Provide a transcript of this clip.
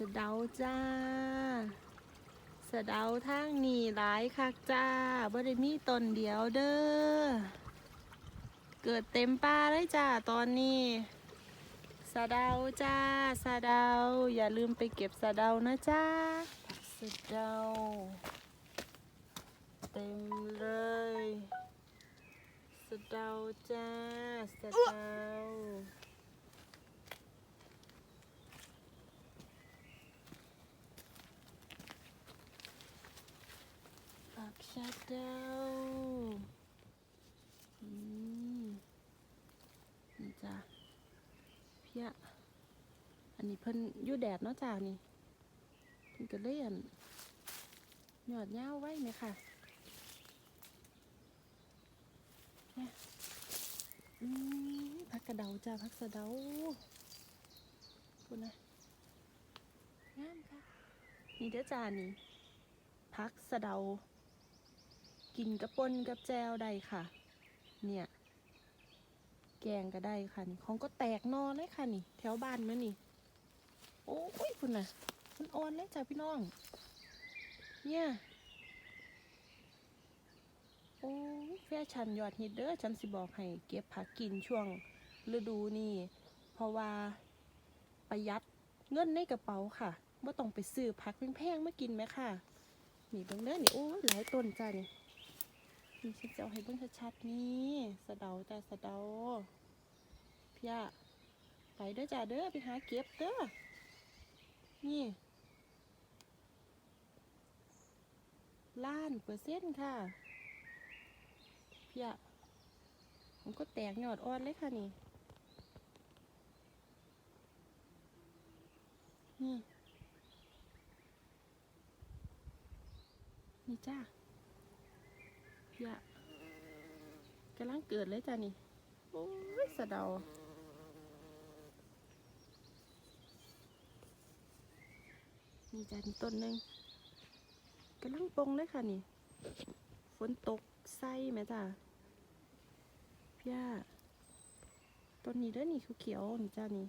สะเดาจ้า สะเดาทางนี่หลายคักจ้าบ่ได้มีต้นเดียวเด้อ เกิดเต็มป่าเลยจ้าตอนนี้ สะเดาจ้า สะเดา อย่าลืมไปเก็บสะเดานะจ้า สะเดา เต็มเลย สะเดาจ้า สะเดา ผักชะเดาอืมนี่จ้ะเพียอันนี้เพิ่นอยู่แดดเนาะจ้านี่เพิ่นก็เลยอั่นหยอดยาวไว้ไหมค่ะเนี่ยอืมผักกระเดาจ้าผักสะเดาพูดนะงามค่ะ นี่เด้อจ้านี่พักสะเดา กินกระปนกับแจวได้ค่ะ เนี่ย แกงก็ได้ค่ะนี่ของก็แตกนอนเลยค่ะนี่ แถวบ้านมานี่ โอ้ยคุณน่ะ มันอ่อนเลยจ้ะพี่น้อง เนี่ย โอ้ยแฟชั่นยอดฮิตเด้อฉันสิบอกให้เก็บผักกินช่วงฤดูนี่ เพราะว่าประหยัดเงินในกระเป๋าค่ะไม่ต้องไปซื้อผักแพงๆมากินไหมค่ะ นี่เบิ่งเด้อนี่โอ้ยหลายต้นจ้านี่ นี่ฉันจะเอาให้เบิ่งชัดๆนี่สะเดาจ้าสะเดาพี่อะไปเด้อจ้าเด้อไปหาเก็บเด้อนี่ล้านเปอร์เซ็นต์ค่ะพี่อะมันก็แตกยอดอ่อนเลยค่ะนี่นี่นี่จ้า พี่อะกำลังเกิดเลยจ้านี่ โอ้ยสะเดานี่จ้านี่ต้นหนึ่งกำลังปงเลยค่ะนี่ ฝนตกไส้ไหมจ้าพี่อะต้นนี้เด้อนี่เขียวๆนี่จ้านี่